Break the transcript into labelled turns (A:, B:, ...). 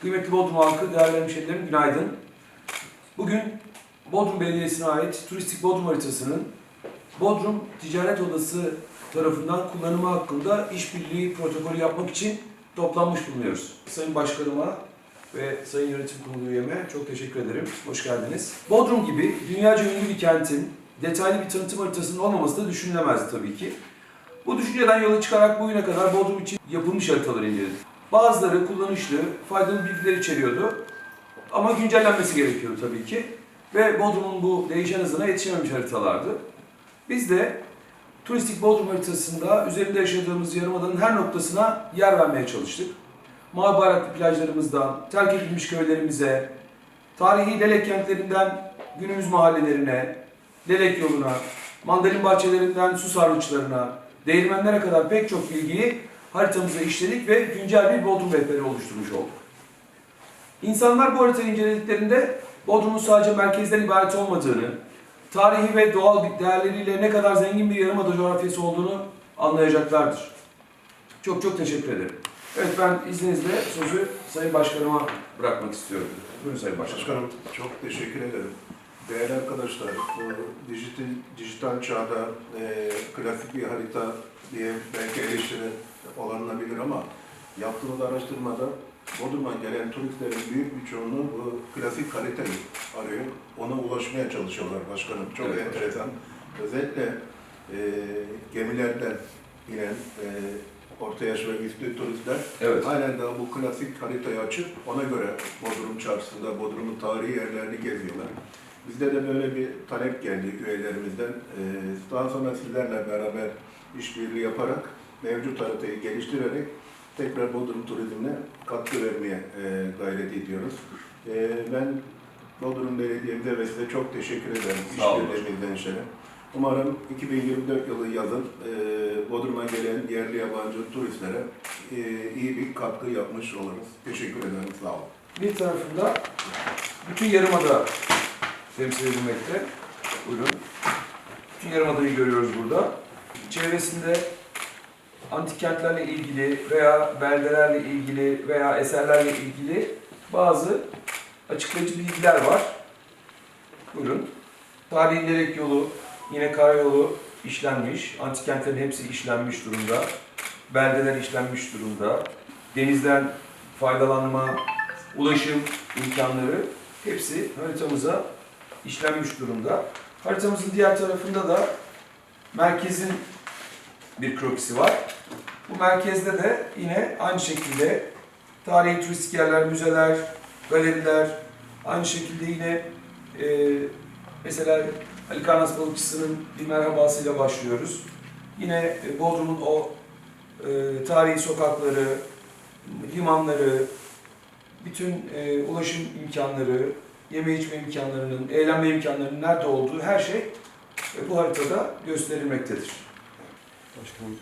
A: Kıymetli Bodrum halkı, değerli hemşehrilerim günaydın. Bugün Bodrum Belediyesi'ne ait turistik Bodrum haritasının Bodrum Ticaret Odası tarafından kullanımı hakkında işbirliği protokolü yapmak için toplanmış bulunuyoruz. Sayın Başkanıma ve Sayın Yönetim Kurulu üyeme çok teşekkür ederim. Hoş geldiniz. Bodrum gibi dünyaca ünlü bir kentin detaylı bir tanıtım haritasının olmaması da düşünülemezdi tabii ki. Bu düşünceden yola çıkarak bugüne kadar Bodrum için yapılmış haritaları inceledik. Bazıları kullanışlı, faydalı bilgiler içeriyordu. Ama güncellenmesi gerekiyordu tabii ki. Ve Bodrum'un bu değişen hızına yetişememiş haritalardı. Biz de turistik Bodrum haritasında üzerinde yaşadığımız yarımadanın her noktasına yer vermeye çalıştık. Mavi bayraklı plajlarımızdan, terk edilmiş köylerimize, tarihi Lelek kentlerinden günümüz mahallelerine, Lelek yoluna, mandalin bahçelerinden su sarnıçlarına, değirmenlere kadar pek çok bilgiyi haritamıza işledik ve güncel bir Bodrum rehberi oluşturmuş olduk. İnsanlar bu haritayı incelediklerinde Bodrum'un sadece merkezden ibaret olmadığını, tarihi ve doğal değerleriyle ne kadar zengin bir yarımada coğrafyası olduğunu anlayacaklardır. Çok çok teşekkür ederim. Evet ben izninizle sözü Sayın Başkanıma bırakmak istiyorum. Buyurun Sayın Başkanım.
B: Başkanım çok teşekkür ederim. Değerli arkadaşlar, bu dijital, dijital çağda e, grafik bir harita diye belki eleştiri olanılabilir ama yaptığımız araştırmada Bodrum'a gelen turistlerin büyük bir çoğunluğu bu grafik haritayı arıyor. Ona ulaşmaya çalışıyorlar başkanım. Çok
A: Evet,
B: enteresan. Özellikle e, gemilerden inen e, orta yaş ve güçlü turistler
A: Evet.
B: Halen daha bu klasik haritayı açıp ona göre Bodrum çarşısında Bodrum'un tarihi yerlerini geziyorlar. Bizde de böyle bir talep geldi üyelerimizden. Ee, Daha sonra sizlerle beraber işbirliği yaparak mevcut haritayı geliştirerek tekrar Bodrum turizmine katkı vermeye e, gayret ediyoruz. Ee, Ben Bodrum Belediye'mize ve size çok teşekkür ederim
A: Sağ olun.
B: işbirliğinizden şöyle. Umarım 2024 yılı yazın e, Bodrum'a gelen yerli yabancı turistlere e, iyi bir katkı yapmış oluruz. Teşekkür ederim. Sağ olun.
A: Bir tarafında bütün yarımada temsil edilmekte. Buyurun. Bütün yarımadayı görüyoruz burada. Çevresinde antik kentlerle ilgili veya beldelerle ilgili veya eserlerle ilgili bazı açıklayıcı bilgiler var. Buyurun. Tarihi Derek yolu, yine karayolu işlenmiş. Antik kentlerin hepsi işlenmiş durumda. Beldeler işlenmiş durumda. Denizden faydalanma, ulaşım imkanları hepsi haritamıza işlenmiş durumda. Haritamızın diğer tarafında da merkezin bir krokisi var. Bu merkezde de yine aynı şekilde tarihi turistik yerler, müzeler, galeriler, aynı şekilde yine e, mesela Ali Karnas Balıkçısı'nın bir merhabasıyla başlıyoruz. Yine e, Bodrum'un o e, tarihi sokakları, limanları, bütün e, ulaşım imkanları, yeme içme imkanlarının, eğlenme imkanlarının nerede olduğu her şey e, bu haritada gösterilmektedir.
C: Başkanım